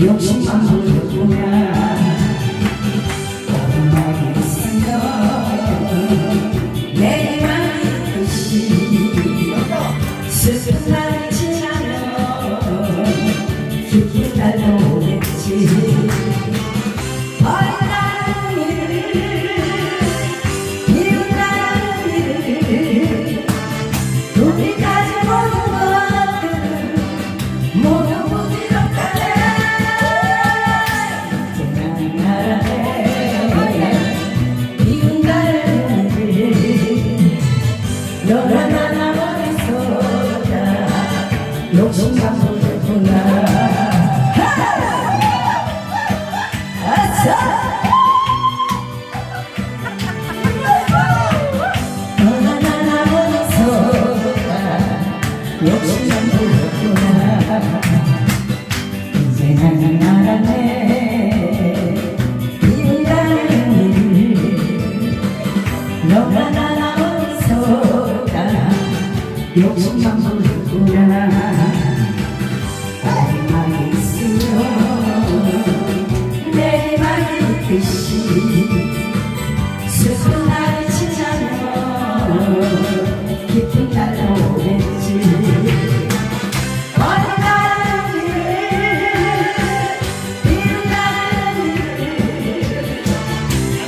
욕심 만들었구나 오랜만에 생각 내 맘이 그 슬픈 날 이제 나는 알았네. 일이라는 일 너가 날아온 소가 욕심만 부르구나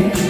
you.